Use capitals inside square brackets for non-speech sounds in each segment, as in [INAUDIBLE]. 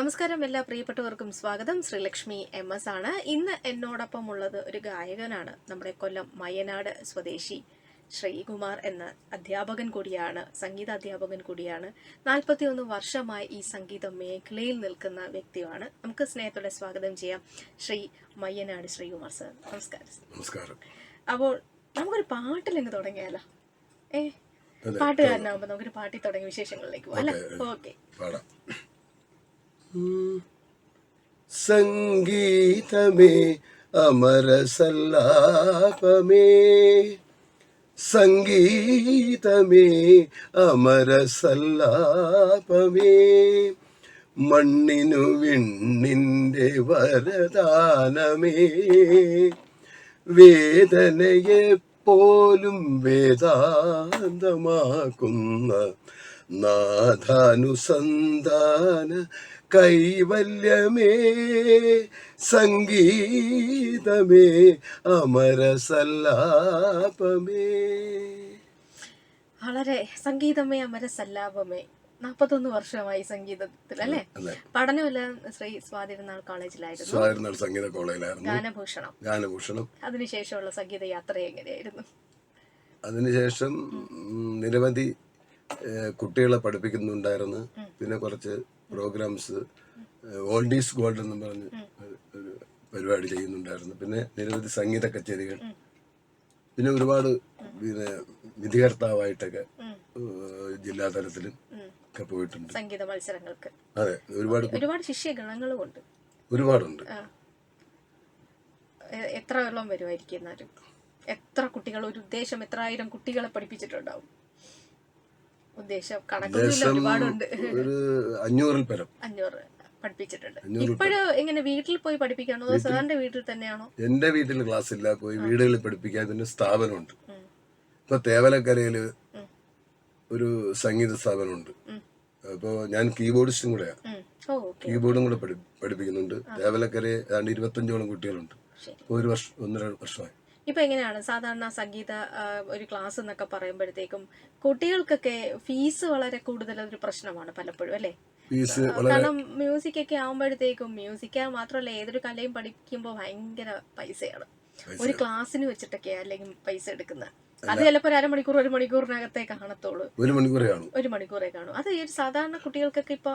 നമസ്കാരം എല്ലാ പ്രിയപ്പെട്ടവർക്കും സ്വാഗതം. ശ്രീലക്ഷ്മി എം എസ് ആണ്. ഇന്ന് എന്നോടൊപ്പം ഉള്ളത് ഒരു ഗായകനാണ്. നമ്മുടെ കൊല്ലം മയനാട് സ്വദേശി ശ്രീകുമാർ എന്ന അധ്യാപകൻ കൂടിയാണ് സംഗീത അധ്യാപകൻ കൂടിയാണ്. നാൽപ്പത്തിയൊന്ന് വർഷമായി ഈ സംഗീത മേഖലയിൽ നിൽക്കുന്ന വ്യക്തിയാണ്. നമുക്ക് സ്നേഹത്തോടെ സ്വാഗതം ചെയ്യാം ശ്രീ മയ്യനാട് ശ്രീകുമാർ സർ. നമസ്കാരം. നമസ്കാരം. അപ്പോൾ നമുക്കൊരു പാട്ടിലങ്ങ് തുടങ്ങിയാലോ? ഏ? പാട്ടുകാരനാകുമ്പോ പാട്ടുകാരനാകുമ്പോൾ നമുക്കൊരു പാട്ടിൽ തുടങ്ങിയ വിശേഷങ്ങളിലേക്ക് പോകാം അല്ലേ? ഓക്കെ. സംഗീതമേ അമരസല്ലാപമേ. സംഗീതമേ അമരസല്ലാപമേ. മണ്ണിനു വിണ്ണിന്റെ വരദാനമേ. വേദനയെ പോലും വേദാന്തമാക്കുന്ന നാഥാനുസന്ധാന കൈവല്യമേ സംഗീതമേ അമരസല്ലാപമേ. വളരെ സംഗീതമേ അമരസല്ലാപമേ. നാപ്പത്തൊന്ന് വർഷമായി സംഗീതത്തിൽ അല്ലേ? പഠനമെല്ലാം ശ്രീ സ്വാതിരുന്നാൾ കോളേജിലായിരുന്നു. സ്വാതിരുന്നാൾ സംഗീത കോളേജിലായിരുന്നു. ഗാനഭൂഷണം. ഗാനഭൂഷണം. അതിനുശേഷമുള്ള സംഗീത യാത്ര എങ്ങനെയായിരുന്നു? അതിനുശേഷം നിരവധി കുട്ടികളെ പഠിപ്പിക്കുന്നുണ്ടായിരുന്നു. പിന്നെ കുറച്ച് പ്രോഗ്രാംസ് ഓൾഡ് ഈസ് ഗോൾഡ് എന്ന് പറഞ്ഞ് ഒരു- പരിപാടി ചെയ്യുന്നുണ്ടായിരുന്നു. പിന്നെ നിരവധി സംഗീത കച്ചേരികൾ. പിന്നെ ഒരുപാട് പിന്നെ വിധികർത്താവായിട്ടൊക്കെ ജില്ലാതലത്തിലും ജില്ലാ തലത്തിലും ഒക്കെ പോയിട്ടുണ്ട്. സംഗീത മത്സരങ്ങൾക്ക്. അതെ ഒരുപാട് ഒരുപാട് ശിഷ്യഗണങ്ങളും ഉണ്ട് ഒരുപാടുണ്ട്. എത്ര വെള്ളം വരുമായിരിക്കും എന്നാലും? എത്ര കുട്ടികൾ ഒരു ഉദ്ദേശം എത്ര ആയിരം കുട്ടികളെ പഠിപ്പിച്ചിട്ടുണ്ടാവും? ഉദ്ദേശം. കണക്കൊന്നുമില്ല ദേശം ഒരുപാടുണ്ട്. ഒരു അഞ്ഞൂറിൽ പരം. അഞ്ഞൂറ് പഠിപ്പിച്ചിട്ടുണ്ട്. ഇപ്പോഴും എങ്ങനെ വീട്ടിൽ പോയി പഠിപ്പിക്കാണോ അതോ സാറിന്റെ വീട്ടിൽ തന്നെയാണോ? എന്റെ വീട്ടിൽ ക്ലാസ് ഇല്ല പോയി വീടുകളിൽ പഠിപ്പിക്കാൻ തന്നെ സ്ഥാപനമുണ്ട്. ഇപ്പൊ തേവലക്കരയിൽ ഒരു സംഗീത സ്ഥാപനമുണ്ട്. അപ്പോൾ ഞാൻ കീബോർഡിസ്റ്റും കൂടെയാണ്. കീബോർഡും കൂടെ പഠിപ്പിക്കുന്നുണ്ട്. തേവലക്കരയെ ഏതാണ്ട് ഇരുപത്തഞ്ചോളം കുട്ടികളുണ്ട്. ഒരു വർഷം ഒന്നര വർഷമായി. ഇപ്പൊ എങ്ങനെയാണ്? സാധാരണ സംഗീത ഒരു ക്ലാസ് എന്നൊക്കെ പറയുമ്പോഴത്തേക്കും കുട്ടികൾക്കൊക്കെ ഫീസ് വളരെ കൂടുതൽ ഒരു പ്രശ്നമാണ് പലപ്പോഴും അല്ലേ? ഫീസ് കാരണം മ്യൂസിക് ഒക്കെ ആവുമ്പോഴത്തേക്കും മ്യൂസിക് മാത്രമല്ല ഏതൊരു കലയും പഠിക്കുമ്പോൾ ഭയങ്കര പൈസയാണ്. ഒരു ക്ലാസ്സിന് വെച്ചിട്ടൊക്കെ അല്ലെങ്കിൽ പൈസ എടുക്കുന്നത് അത് ചിലപ്പോൾ ഒരു അരമണിക്കൂർ ഒരു മണിക്കൂറിനകത്തേ കാണത്തുള്ളൂ. ഒരു മണിക്കൂറേ കാണും ഒരു മണിക്കൂറേ കാണും. അത് ഈ ഒരു സാധാരണ കുട്ടികൾക്കൊക്കെ ഇപ്പൊ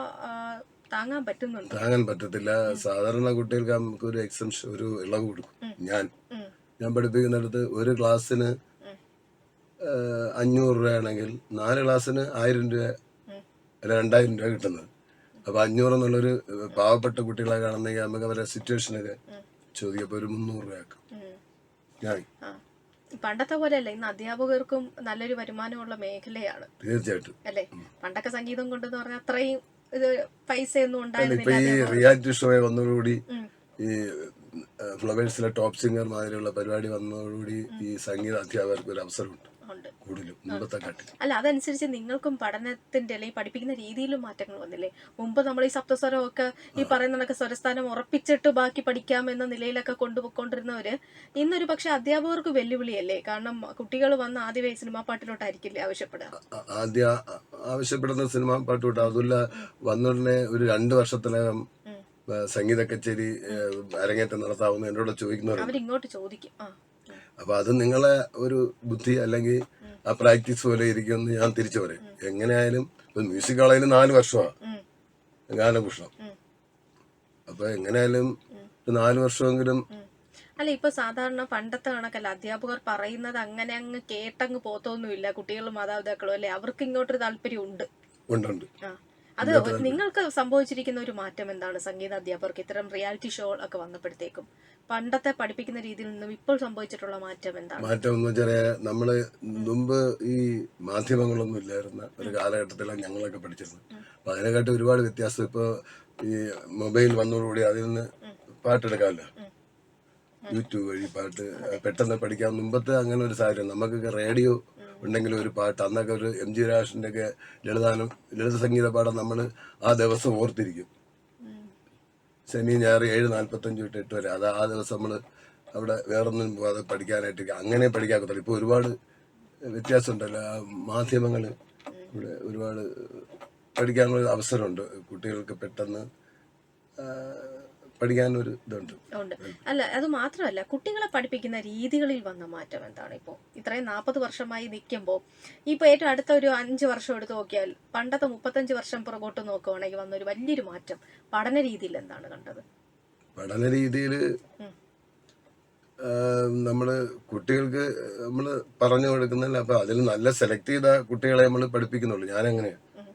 താങ്ങാൻ പറ്റുന്നുണ്ട്? താങ്ങാൻ പറ്റത്തില്ല. സാധാരണ കുട്ടികൾക്ക് നമുക്ക് ഒരു എക്സംഷൻ ഒരു ഇളവ് കൊടുക്കും. ഞാൻ. ഞാൻ പഠിപ്പിക്കുന്നിടത്ത് ഒരു ക്ലാസ്സിന് അഞ്ഞൂറ് രൂപയാണെങ്കിൽ നാല് ക്ലാസ്സിന് ആയിരം രൂപ അല്ല രണ്ടായിരം രൂപ കിട്ടുന്നത്. അപ്പൊ അഞ്ഞൂറ് എന്നുള്ളൊരു പാവപ്പെട്ട കുട്ടികളെ കാണുന്നെങ്കിൽ നമുക്ക് അവരെ സിറ്റുവേഷനൊക്കെ ചോദിക്കപ്പോ ഒരു മുന്നൂറ് രൂപയാക്കും. ഞാൻ. പോലെ പണ്ടത്തെ പോലെയല്ല ഇന്ന് അധ്യാപകർക്കും നല്ലൊരു വരുമാനമുള്ള മേഖലയാണ്. തീർച്ചയായിട്ടും. അല്ലെ? പണ്ടൊക്കെ സംഗീതം കൊണ്ടെന്ന് പറഞ്ഞാൽ അത്രയും ഇത് പൈസയൊന്നും ഒന്നും ഉണ്ടായിരുന്നില്ല ഈ റിയാലിറ്റി ഷോയെ വന്നതോടുകൂടി ഈ ഫ്ലവേഴ്സിലെ ടോപ്പ് സിംഗർ മാതിരിയുള്ള പരിപാടി വന്നതോടുകൂടി ഈ സംഗീത അധ്യാപകർക്ക് ഒരു അവസരമുണ്ട്. കൂടുതലും മുമ്പത്തെ അല്ല അതനുസരിച്ച് നിങ്ങൾക്കും പഠനത്തിന്റെ അല്ലെങ്കിൽ പഠിപ്പിക്കുന്ന രീതിയിലും മാറ്റങ്ങൾ വന്നില്ലേ? മുമ്പ് നമ്മൾ ഈ സപ്തസ്വരം ഒക്കെ ഈ പറയുന്ന സ്വരസ്ഥാനം ഉറപ്പിച്ചിട്ട് ബാക്കി പഠിക്കാം എന്ന നിലയിലൊക്കെ കൊണ്ടുപോയിക്കൊണ്ടിരുന്നവര് ഇന്നൊരു പക്ഷെ അധ്യാപകർക്ക് വെല്ലുവിളിയല്ലേ? കാരണം കുട്ടികൾ വന്ന് ആദ്യമേ സിനിമാ പാട്ടിലോട്ടായിരിക്കില്ലേ ആവശ്യപ്പെടുക? ആദ്യ ആവശ്യപ്പെടുന്ന സിനിമാ പാട്ടിലോട്ട് അതുമില്ല വന്നുടനെ ഒരു രണ്ട് വർഷത്തിനകം സംഗീത കച്ചേരി അരങ്ങേറ്റം നടത്താവുന്ന എന്നോട് ചോദിക്കുന്നവരുണ്ട്. ചോദിക്കും. അപ്പൊ അത് നിങ്ങളെ ഒരു ബുദ്ധി അല്ലെങ്കിൽ ആ പ്രാക്ടീസ് പോലെ ഇരിക്കുമെന്ന് ഞാൻ തിരിച്ചു പറയും. എങ്ങനെയായാലും മ്യൂസിക് കോളേജിൽ നാല് വർഷമാണ്. ഗാനഭൂഷണം. അപ്പൊ എങ്ങനെയായാലും നാല് വർഷമെങ്കിലും. അല്ല ഇപ്പൊ സാധാരണ പണ്ടത്തെ കണക്കല്ല അധ്യാപകർ പറയുന്നത് അങ്ങനെ അങ്ങ് കേട്ടങ്ങ് പോത്തൊന്നുമില്ല കുട്ടികളും മാതാപിതാക്കളും അല്ലെ? അവർക്ക് ഇങ്ങോട്ടൊരു താല്പര്യം ഉണ്ട്. ഉണ്ട് അത് നിങ്ങൾക്ക് സംഭവിച്ചിരിക്കുന്ന ഒരു മാറ്റം എന്താണ്? സംഗീത അധ്യാപകർക്ക് ഇത്തരം റിയാലിറ്റി ഷോ ഒക്കെ വന്നപ്പോഴത്തേക്കും പണ്ടത്തെ പഠിപ്പിക്കുന്ന രീതിയിൽ നിന്നും ഇപ്പോൾ സംഭവിച്ചിട്ടുള്ള മാറ്റം എന്താണ്? മാറ്റം എന്ന് വെച്ചാൽ നമ്മൾ മുമ്പ് ഈ മാധ്യമങ്ങളൊന്നും ഇല്ലായിരുന്ന ഒരു കാലഘട്ടത്തിലാണ് ഞങ്ങളൊക്കെ പഠിച്ചിരുന്നത്. അപ്പൊ അതിനെക്കാട്ടി ഒരുപാട് വ്യത്യാസം ഇപ്പൊ ഈ മൊബൈൽ വന്നതോടുകൂടി അതിൽ നിന്ന് പാട്ടെടുക്കാമല്ലോ. യൂട്യൂബ് വഴി പാട്ട് പെട്ടെന്ന് പഠിക്കാൻ മുമ്പത്തെ അങ്ങനെ ഒരു സാഹചര്യം. നമുക്കൊക്കെ റേഡിയോ ഉണ്ടെങ്കിൽ ഒരു പാട്ട് അന്നൊക്കെ ഒരു എം ജി രാഷിന്റെ ഒക്കെ ലളിതാനം ലളിത സംഗീത പാഠം നമ്മൾ ആ ദിവസം ഓർത്തിരിക്കും. ശനി ഞായർ ഏഴ് നാല്പത്തഞ്ച് തൊട്ട് എട്ട് വരെ. അത് ആ ദിവസം നമ്മൾ അവിടെ വേറൊന്നും പോകാതെ പഠിക്കാനായിട്ട് അങ്ങനെ പഠിക്കാക്കത്തുള്ളൂ. ഇപ്പോൾ ഒരുപാട് വ്യത്യാസമുണ്ടല്ലോ. ആ മാധ്യമങ്ങൾ ഇവിടെ ഒരുപാട് പഠിക്കാനുള്ള അവസരമുണ്ട്. കുട്ടികൾക്ക് പെട്ടെന്ന് പഠിക്കാനൊരു ഇതുണ്ട്. ഉണ്ട്. അല്ല അത് മാത്രമല്ല കുട്ടികളെ പഠിപ്പിക്കുന്ന രീതികളിൽ വന്ന മാറ്റം എന്താണ് ഇപ്പോൾ ഇത്രയും നാൽപ്പത് വർഷമായി നിൽക്കുമ്പോൾ ഇപ്പോൾ ഏറ്റവും അടുത്ത ഒരു അഞ്ച് വർഷം എടുത്ത് നോക്കിയാൽ പണ്ടത്തെ മുപ്പത്തഞ്ച് വർഷം പുറകോട്ട് നോക്കുവാണെങ്കിൽ വന്ന ഒരു വലിയൊരു മാറ്റം പഠന രീതിയിൽ എന്താണ് കണ്ടത്? പഠന രീതിയിൽ നമ്മൾ നമ്മൾ കുട്ടികൾക്ക് നമ്മൾ പറഞ്ഞു കൊടുക്കുന്നില്ല അപ്പൊ അതിൽ നല്ല സെലക്ട് ചെയ്ത കുട്ടികളെ നമ്മൾ പഠിപ്പിക്കുന്നുള്ളൂ. ഞാൻ അങ്ങനെയാ ഉം.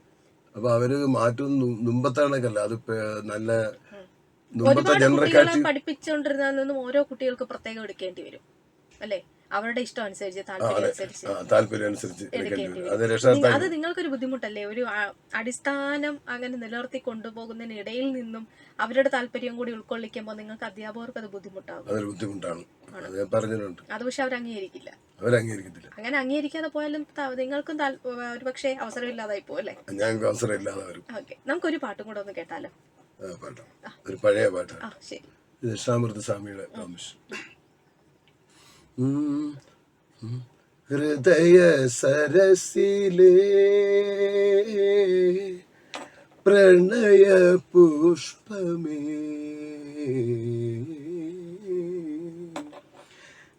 അപ്പൊ അവർ മാറ്റം മുമ്പത്തെ കണക്കല്ല. അത് നല്ല ഒരുപാട് കുട്ടികളെ ജനറേക്കാറ്റ് ഓരോ കുട്ടികൾക്ക് പ്രത്യേകം എടുക്കേണ്ടി വരും. അല്ലേ? അവരുടെ ഇഷ്ടം അനുസരിച്ച് താല്പര്യം അനുസരിച്ച് താല്പര്യം അനുസരിച്ച് എടുക്കേണ്ടി. അത് നിങ്ങൾക്കൊരു ബുദ്ധിമുട്ടല്ലേ? ഒരു അടിസ്ഥാനം അങ്ങനെ നിലനിർത്തി കൊണ്ടുപോകുന്നതിനിടയിൽ നിന്നും അവരുടെ താല്പര്യം കൂടി ഉൾക്കൊള്ളിക്കുമ്പോൾ നിങ്ങൾക്ക് അധ്യാപകർക്ക് അത് ബുദ്ധിമുട്ടാകും അതൊരു ബുദ്ധിമുട്ടാണ്. പറഞ്ഞിട്ടുണ്ട്. അത് പക്ഷെ അവർ അംഗീകരിക്കില്ല. അവരംഗീകരിക്കത്തില്ല അങ്ങനെ അംഗീകരിക്കാതെ പോയാലും നിങ്ങൾക്കും ഒരു പക്ഷേ അവസരമില്ലാതായി പോകും അല്ലേ? ഞങ്ങൾക്ക് വരും. ഓക്കെ. നമുക്കൊരു പാട്ടും കൂടെ ഒന്ന് കേട്ടാലോ? ആ പാട്ട് ഒരു പഴയ പാട്ടാണ്. ദക്ഷിണാമൃത സ്വാമിയുടെ താമസം ഹൃദയ സരസിലേ പ്രണയ പുഷ്പമേ.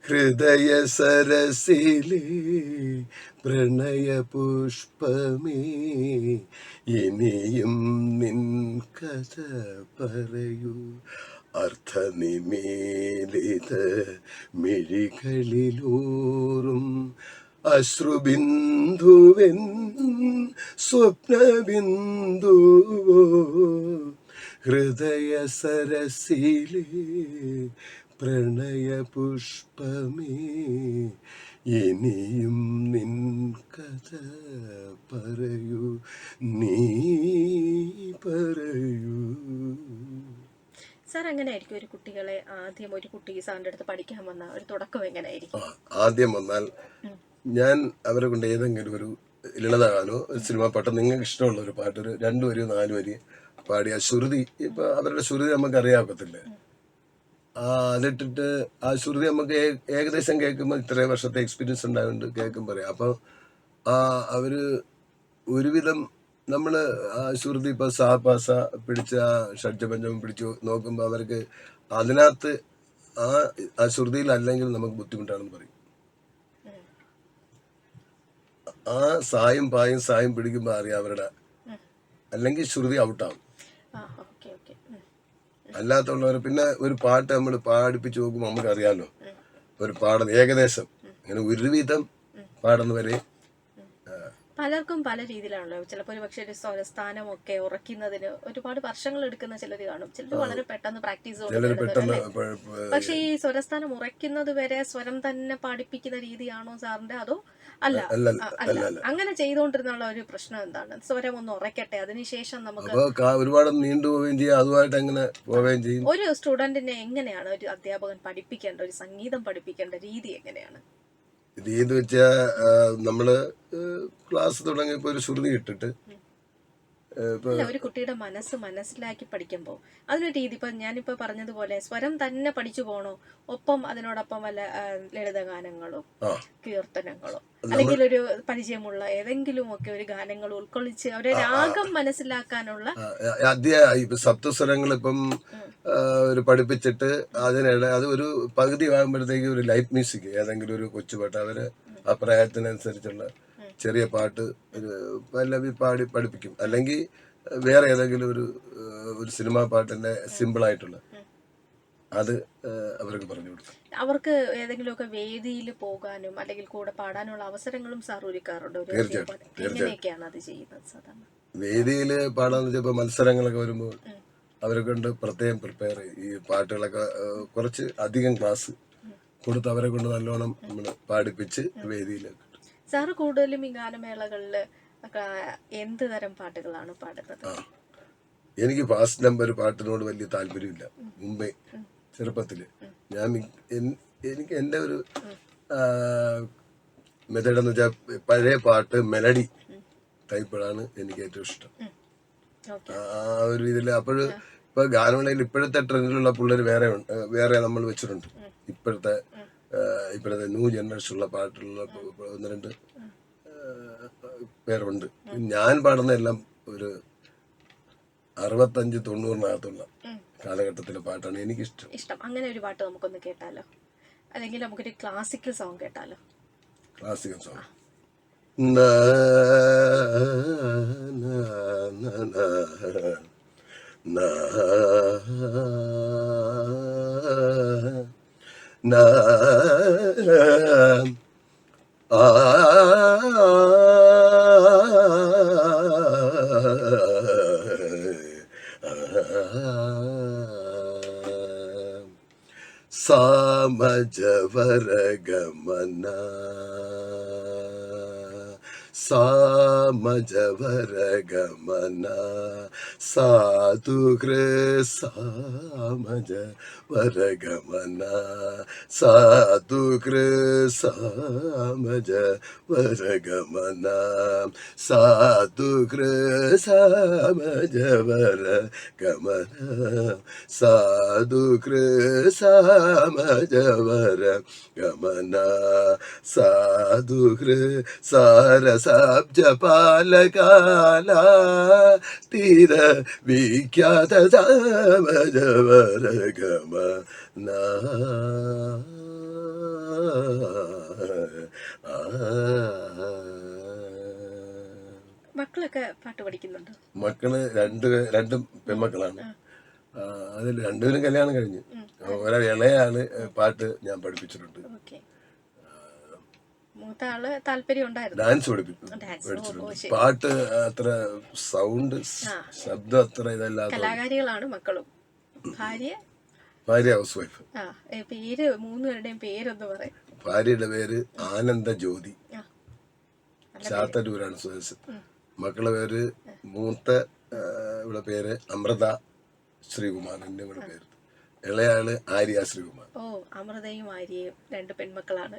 ഹൃദയ സരസിലി പ്രണയ പുഷ്പമേ. ഇനിയും നിൻ കഥ പറയൂ. അർത്ഥനിമേലിത മിഴികളിലൂറും അശ്രുബിന്ദുവൻ സ്വപ്നബിന്ദുവോ. ഹൃദയ സരസിലേ പ്രണയ പുഷ്പമേ ഇനിയും നിൻ കഥ പറയൂ നീ പറയൂ. സാർ എങ്ങനെയായിരിക്കും ഒരു കുട്ടികളെ ആദ്യം ഒരു കുട്ടി സാറിന്റെ അടുത്ത് പഠിക്കാൻ വന്ന ഒരു തുടക്കം എങ്ങനെയായിരിക്കും? ആദ്യം വന്നാൽ ഞാൻ അവരെ കൊണ്ട് ഏതെങ്കിലും ഒരു ലളിതഗാനോ ഒരു സിനിമ പാട്ടോ നിങ്ങൾക്ക് ഇഷ്ടമുള്ള ഒരു പാട്ട് ഒരു രണ്ടു വരി നാല് വരി പാടിയ ശ്രുതി ഇപ്പൊ അവരുടെ ശ്രുതി നമുക്ക് അറിയാക്കത്തില്ലേ അതിട്ടിട്ട് ആ ശ്രുതി നമുക്ക് ഏകദേശം കേൾക്കുമ്പോൾ ഇത്രയും വർഷത്തെ എക്സ്പീരിയൻസ് ഉണ്ടായതുകൊണ്ട് കേൾക്കുമ്പോൾ പറയാം. അപ്പൊ ആ അവർ ഒരുവിധം നമ്മൾ ആ ശ്രുതി ഇപ്പൊ സാ പാസ പിടിച്ച ആ ഷഡ്ജപഞ്ചമം പിടിച്ചു നോക്കുമ്പോൾ അവർക്ക് അതിനകത്ത് ആ ആ ശ്രുതിയിൽ അല്ലെങ്കിൽ നമുക്ക് ബുദ്ധിമുട്ടാണെന്ന് പറയും. ആ സായും പായും സായും പിടിക്കുമ്പോൾ അറിയാം അവരുടെ അല്ലെങ്കിൽ ശ്രുതി ഔട്ടാവും അല്ലാത്തുള്ളവർ പിന്നെ ഒരു പാട്ട് നമ്മൾ പാടിപ്പിച്ച് നോക്കുമ്പോൾ നമുക്കറിയാമല്ലോ ഒരു പാടുന്ന ഏകദേശം. അങ്ങനെ ഒരുവിധം പാടുന്നവരെ പലർക്കും പല രീതിയിലാണല്ലോ. ചിലപ്പോൾ ഒരു പക്ഷേ ഒരു സ്വരസ്ഥാനമൊക്കെ ഉറക്കുന്നതിന് ഒരുപാട് വർഷങ്ങൾ എടുക്കുന്ന ചിലർ കാണും. ചിലർ വളരെ പെട്ടെന്ന് പ്രാക്ടീസ് പക്ഷേ ഈ സ്വരസ്ഥാനം ഉറയ്ക്കുന്നത് വരെ സ്വരം തന്നെ പാടിപ്പിക്കുന്ന രീതിയാണോ സാറിന്റെ? അതോ അല്ല. അല്ല. അങ്ങനെ ചെയ്തുകൊണ്ടിരുന്നുള്ള ഒരു പ്രശ്നം എന്താണ്? സ്വരം ഒന്ന് ഉറക്കട്ടെ അതിനുശേഷം നമുക്ക് ഒരുപാട് നീണ്ടു പോവുകയും ചെയ്യും. അതുമായിട്ട് എങ്ങനെ പോവുകയും ചെയ്യും? ഒരു സ്റ്റുഡന്റിനെ എങ്ങനെയാണ് ഒരു അധ്യാപകൻ പഠിപ്പിക്കേണ്ട ഒരു സംഗീതം പഠിപ്പിക്കേണ്ട രീതി എങ്ങനെയാണ്? ഇത് ചെയ്ത് വെച്ചാൽ നമ്മൾ ക്ലാസ് തുടങ്ങിയപ്പോൾ ഒരു ശ്രുതി ഇട്ടിട്ട് ഒരു കുട്ടിയുടെ മനസ്സ് മനസ്സിലാക്കി പഠിക്കുമ്പോൾ അതിനൊരു രീതി ഇപ്പൊ ഞാനിപ്പോ പറഞ്ഞതുപോലെ സ്വരം തന്നെ പഠിച്ചു പോണോ? ഒപ്പം അതിനോടൊപ്പം വല്ല ലളിതഗാനങ്ങളോ കീർത്തനങ്ങളോ അല്ലെങ്കിൽ ഒരു പരിചയമുള്ള ഏതെങ്കിലും ഒക്കെ ഒരു ഗാനങ്ങൾ ഉൾക്കൊള്ളിച്ച് അവരെ രാഗം മനസ്സിലാക്കാനുള്ള ആദ്യ സപ്തസ്വരങ്ങൾ ഇപ്പം ഒരു പഠിപ്പിച്ചിട്ട് അതിനിടെ അത് ഒരു പകുതി ആകുമ്പോഴത്തേക്ക് ഒരു ലൈറ്റ് മ്യൂസിക് ഏതെങ്കിലും ഒരു കൊച്ചുപാട്ട് അവർ ആ പ്രായത്തിനനുസരിച്ചുള്ള ചെറിയ പാട്ട് ഒരു പല്ലവി പാടി പഠിപ്പിക്കും. അല്ലെങ്കിൽ വേറെ ഏതെങ്കിലും ഒരു ഒരു സിനിമാ പാട്ടിന്റെ സിമ്പിൾ ആയിട്ടുള്ള അത് അവർക്ക് പറഞ്ഞു കൊടുക്കും. അവർക്ക് ഏതെങ്കിലുമൊക്കെ വേദിയിൽ പോകാനും അല്ലെങ്കിൽ കൂടെ പാടാനുള്ള അവസരങ്ങളും സാർ ഒരുക്കാറുണ്ട്. ഒരു തീർച്ചയായിട്ടും, അത് ചെയ്യുന്നത് സാധാരണ? വേദിയിൽ പാടാന്ന് വെച്ചപ്പോ മത്സരങ്ങളൊക്കെ വരുമ്പോൾ അവരെ കൊണ്ട് പ്രത്യേകം പ്രിപ്പയർ ഈ പാട്ടുകളൊക്കെ കുറച്ച് അധികം ക്ലാസ് കൊടുത്ത് അവരെ കൊണ്ട് നല്ലോണം നമ്മൾ പാടിപ്പിച്ച് വേദിയിലേക്ക് സാറ് കൂടുതലും ഈ ഗാനമേളകളിൽ എന്ത് തരം പാട്ടുകളാണ് പാടുന്നത്? എനിക്ക് ഫാസ്റ്റ് നമ്പർ പാട്ടിനോട് വലിയ താല്പര്യമില്ല. മുംബൈ ചെറുപ്പത്തിൽ. ഞാൻ എനിക്ക് എന്റെ ഒരു മെത്തേഡ് എന്ന് വെച്ചാൽ പഴയ പാട്ട് മെലഡി ടൈപ്പുകളാണ് എനിക്ക് ഏറ്റവും ഇഷ്ടം. ആ ഒരു ഇതിൽ അപ്പോഴും ഇപ്പൊ ഗാനമേളയിൽ ഇപ്പോഴത്തെ ട്രെൻഡിലുള്ള പിള്ളേർ വേറെ വേറെ നമ്മൾ വെച്ചിട്ടുണ്ട്. ഇപ്പോഴത്തെ ഇപ്പോഴത്തെ ന്യൂ ജനറേഷനുള്ള പാട്ടുള്ള ഒന്ന് രണ്ട് പേരുണ്ട്. ഞാൻ പാടുന്ന എല്ലാം ഒരു അറുപത്തഞ്ച് തൊണ്ണൂറിനകത്തുള്ള. കാലഘട്ടത്തിലെ പാട്ടാണ് എനിക്കിഷ്ടം. ഇഷ്ടം. അങ്ങനെ ഒരു പാട്ട് നമുക്കൊന്ന് കേട്ടാലോ? അല്ലെങ്കിൽ നമുക്കൊരു ക്ലാസിക്കൽ സോങ് കേട്ടാലോ? ക്ലാസിക്കൽ സോങ് na सामजवरगमन। साधुकृ सामज वरगमन साधुकृ सामज वरगमन साधुकृ सामज वरगमन साधुकृ सामज वरगमन साधुकृ सारसा പാലകാല തീര വിഖ്യാത മക്കളൊക്കെ പാട്ട് പഠിക്കുന്നുണ്ടോ? മക്കൾ രണ്ട് രണ്ടും പെൺമക്കളാണ്. അതിൽ രണ്ടുപേരും കല്യാണം കഴിഞ്ഞു. ഒരാൾ ഇളയാണ് പാട്ട് ഞാൻ പഠിപ്പിച്ചിട്ടുണ്ട്. മൂത്ത ആൾ താല്പര്യം ഉണ്ടായിരുന്നു. ഡാൻസ് പഠിപ്പിച്ചു പാട്ട് അത്ര സൗണ്ട് ശബ്ദം അത്ര ഇതല്ലാത്ത കലാകാരികളാണ് മക്കളും. ഭാര്യ? ഭാര്യ ഹൗസ് വൈഫ്. പേര് മൂന്നുപേരുടെയും പേരൊന്ന് പറയാം. ഭാര്യയുടെ പേര് ആനന്ദ ജ്യോതി. ചാത്തന്നൂരാണ് സ്വദേശം. മക്കളെ പേര് മൂത്ത ഇവിടെ പേര് അമൃത ശ്രീകുമാറിന്റെ ഇവിടെ പേര്. ഇളയാൾ ആര്യ ശ്രീകുമാർ. ഓ അമൃതയും ആര്യയും രണ്ട് പെൺമക്കളാണ്.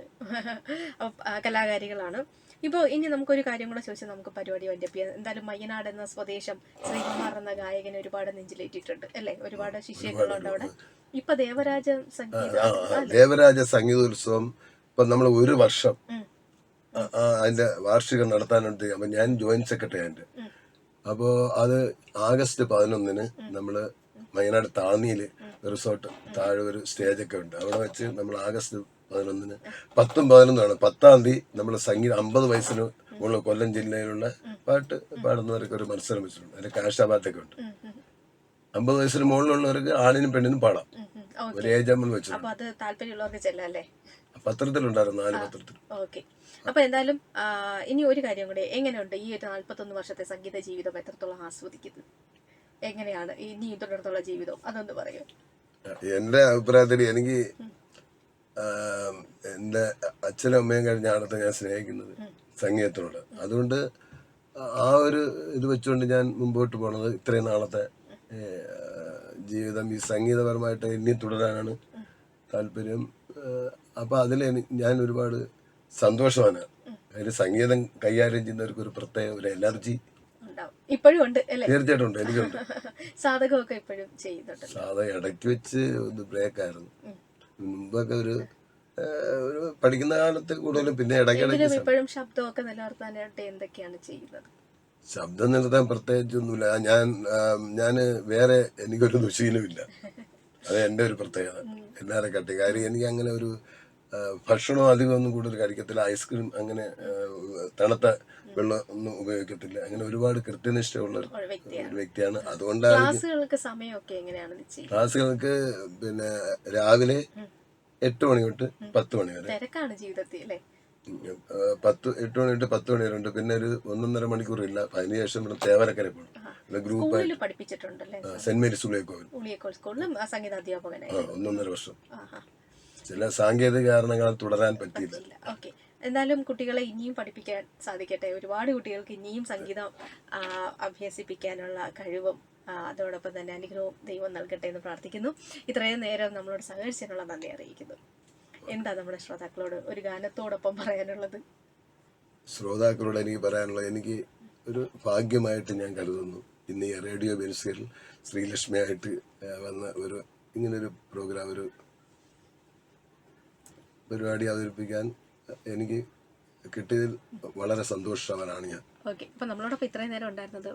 കലാകാരികളാണ്. ഇപ്പോൾ ഇനി നമുക്കൊരു കാര്യം കൂടെ ചോദിച്ചാൽ നമുക്ക് പരിപാടി ചെയ്യാം എന്തായാലും മയ്യനാട് എന്ന സ്വദേശം ശ്രീകുമാർ എന്ന ഗായകനെ ഒരുപാട് നെഞ്ചിലേറ്റിട്ടുണ്ട് അല്ലേ? ഒരുപാട് ശിഷ്യങ്ങളുണ്ട് അവിടെ. ഇപ്പൊ ദേവരാജ സംഗീത ദേവരാജ സംഗീതോത്സവം ഇപ്പൊ നമ്മൾ ഒരു വർഷം അതിന്റെ വാർഷികം നടത്താനുണ്ട്. അപ്പൊ ഞാൻ ജോയിന്റ് സെക്രട്ടറി അതിന്റെ. അപ്പോ അത് ആഗസ്റ്റ് പതിനൊന്നിന് നമ്മൾ വയനാട് താന്നിയിൽ റിസോർട്ട് താഴെ ഒരു സ്റ്റേജ് ഒക്കെ ഉണ്ട്. അവിടെ വെച്ച് നമ്മൾ ആഗസ്റ്റ് പതിനൊന്നിന് പത്തും പതിനൊന്നാണ്. പത്താം തീയതി നമ്മൾ സംഗീത അമ്പത് വയസ്സിന് ഉള്ള കൊല്ലം ജില്ലയിലുള്ള പാട്ട് പാടുന്നവർക്ക് ഒരു മത്സരം വെച്ചിട്ടുണ്ട്. അതിന്റെ കാശാപാട്ടൊക്കെ ഉണ്ട്. അമ്പത് വയസ്സിന് മുകളിലുള്ളവർക്ക് ആണിനും പെണ്ണിനും പാടാം. ഒരു ഏജ് നമ്മൾ വെച്ചിട്ടുണ്ട് പത്രത്തിലുണ്ടായിരുന്നു നാല് പത്രത്തിൽ. ഓക്കെ. അപ്പൊ എന്തായാലും ഇനി ഒരു കാര്യം കൂടെ. എങ്ങനെയുണ്ട് ഈ ഒരു നാല്പത്തൊന്ന് വർഷത്തെ സംഗീത ജീവിതം എത്രത്തോളം ആസ്വദിക്കുന്നത് എങ്ങനെയാണ് ഇനി തുടർന്നുള്ള ജീവിതം? അതൊന്ന് പറയൂ. എന്റെ അഭിപ്രായത്തിൽ എനിക്ക് എന്റെ എന്റെ അച്ഛനും അമ്മയും കഴിഞ്ഞ ആളത്തെ ഞാൻ സ്നേഹിക്കുന്നത് സംഗീതത്തിനോട്. അതുകൊണ്ട് ആ ഒരു ഇത് വെച്ചുകൊണ്ട് ഞാൻ മുമ്പോട്ട് പോണത് ഇത്രയും നാളത്തെ ജീവിതം. ഈ സംഗീതപരമായിട്ട് ഇനി തുടരാനാണ് താല്പര്യം. അപ്പൊ അതിൽ ഞാൻ ഒരുപാട് സന്തോഷമാണ് അതിൽ സംഗീതം കൈകാര്യം ചെയ്യുന്നവർക്ക് ഒരു പ്രത്യേക ഒരു എനർജി ഇപ്പോഴും ഉണ്ട് അല്ലേ? തീർച്ചയായിട്ടും ഉണ്ട്. എനിക്കുണ്ട് [LAUGHS] സാധകമൊക്കെ ഇപ്പോഴും ചെയ്യുന്നുണ്ട്. സാധാ ഇടയ്ക്ക് വെച്ച് ഒന്ന് ബ്രേക്ക് ആയിരുന്നു. മുമ്പൊക്കെ ഒരു ഒരു പഠിക്കുന്ന കാലത്ത് കൂടുതലും പിന്നെ ഇടയ്ക്കിടയ്ക്ക് ഇപ്പോഴും ശബ്ദമൊക്കെ നിലനിർത്താനായിട്ട് എന്തൊക്കെയാണ് ചെയ്യുന്നത്? ശബ്ദം നിർത്താൻ പ്രത്യേകിച്ചൊന്നുമില്ല. ഞാൻ ഞാൻ വേറെ എനിക്കൊരു ദുശീലമില്ല. അത് എന്റെ ഒരു പ്രത്യേകത. എല്ലാവരെ കട്ടി. കാര്യം എനിക്ക് അങ്ങനെ ഒരു ഭക്ഷണം അധികം ഒന്നും കൂടുതൽ കഴിക്കത്തില്ല. ഐസ്ക്രീം അങ്ങനെ തണുത്ത വെള്ളം ഒന്നും ഉപയോഗിക്കത്തില്ല. അങ്ങനെ ഒരുപാട് കൃത്യനിഷ്ഠയുള്ള ഒരു വ്യക്തിയാണ്. അതുകൊണ്ടാണ് ക്ലാസ്സുകൾക്ക് പിന്നെ രാവിലെ എട്ട് മണി തൊട്ട് പത്ത് മണി വരെ. പത്ത് എട്ട് മണി തൊട്ട് പത്ത് മണി വരെ ഉണ്ട്. പിന്നെ ഒരു ഒന്നൊന്നര മണിക്കൂർ ഇല്ല. അതിനുശേഷം ഇവിടെ തേവരക്കര പോകണം പിന്നെ ഗ്രൂപ്പ് സ്കൂളിൽ പഠിപ്പിച്ചിട്ടുണ്ടല്ലേ? സെന്റ് മേരീസ് ആ ഒന്നൊന്നര വർഷം. ചില സാങ്കേതിക കാരണങ്ങളാൽ തുടരാൻ പറ്റിയില്ല. എന്തായാലും കുട്ടികളെ ഇനിയും പഠിപ്പിക്കാൻ സാധിക്കട്ടെ. ഒരുപാട് കുട്ടികൾക്ക് ഇനിയും സംഗീതം അഭ്യസിപ്പിക്കാനുള്ള കഴിവും അതോടൊപ്പം തന്നെ അനുഗ്രഹവും ദൈവം നൽകട്ടെ എന്ന് പ്രാർത്ഥിക്കുന്നു. ഇത്രയും നേരം നമ്മളോട് സഹകരിച്ചതിനുള്ള നന്ദി അറിയിക്കുന്നു. എന്താ നമ്മുടെ ശ്രോതാക്കളോട് ഒരു ഗാനത്തോടൊപ്പം പറയാനുള്ളത്? ശ്രോതാക്കളോട് എനിക്ക് പറയാനുള്ളത് എനിക്ക് ഒരു ഭാഗ്യമായിട്ട് ഞാൻ കരുതുന്നു. ഇന്ന് ഈ റേഡിയോ ബെൻസിൽ ശ്രീലക്ഷ്മിയായിട്ട് ആയിട്ട് വന്ന ഒരു ഇങ്ങനൊരു പ്രോഗ്രാം ഒരു പരിപാടി അവതരിപ്പിക്കാൻ എനിക്ക് കിട്ടിയതിൽ വളരെ സന്തോഷവാനാണ് ഞാൻ. ഓക്കെ അപ്പൊ നമ്മളോടൊപ്പം ഇത്രയും നേരം ഉണ്ടായിരുന്നത്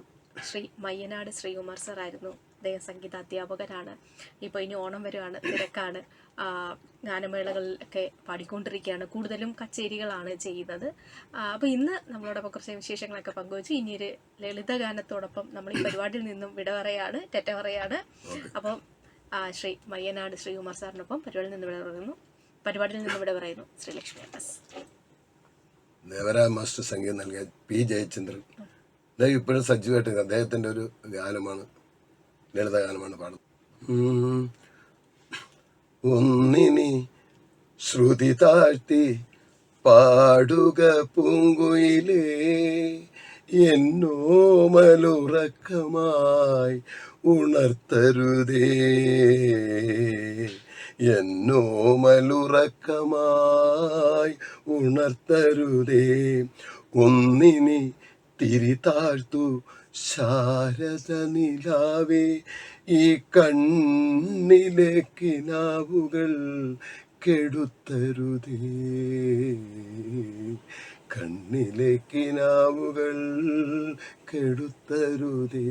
ശ്രീ മയ്യനാട് ശ്രീകുമാർ സർ ആയിരുന്നു. അദ്ദേഹം സംഗീത അധ്യാപകരാണ് ഇപ്പോൾ ഇനി ഓണം വരുവാണ് തിരക്കാണ്. ഗാനമേളകളിലൊക്കെ പാടിക്കൊണ്ടിരിക്കുകയാണ്. കൂടുതലും കച്ചേരികളാണ് ചെയ്യുന്നത്. അപ്പോൾ ഇന്ന് നമ്മളോടൊപ്പം കുറച്ച് വിശേഷങ്ങളൊക്കെ പങ്കുവച്ചു. ഇനിയൊരു ലളിത ഗാനത്തോടൊപ്പം നമ്മൾ ഈ പരിപാടിയിൽ നിന്നും വിട പറയാണ് തെറ്റ പറയാണ് അപ്പം ശ്രീ മയ്യനാട് ശ്രീകുമാർ സാറിനൊപ്പം പരിപാടിയിൽ നിന്ന് വിട പറയുന്നു പരിപാടിയിൽ നിന്ന് ഇവിടെ പറയുന്നു. ശ്രീലക്ഷ്മി എസ് ദേവരാ മാസ്റ്റർ സംഗീതം നൽകിയ പി ജയചന്ദ്രൻ. അദ്ദേഹം ഇപ്പോഴും സജീവമായിട്ട് അദ്ദേഹത്തിന്റെ ഒരു ഗാനമാണ് ലളിത ഗാനമാണ് പാടുന്നത്. ഒന്നിനി ശ്രുതി താഴ്ത്തി പാടുക പൂങ്കുയിലേ എന്നോമലുറക്കമായി ഉണർത്തരുതേ. എന്നോ മലുറക്കമായി ഉണർത്തരുതേ. ഒന്നിനി തിരി താഴ്ത്തു ശാരദ നിലാവേ ഈ കണ്ണിലെ കിനാവുകൾ കെടുത്തരുതേ. കണ്ണിലെ കിനാവുകൾ കെടുത്തരുതേ.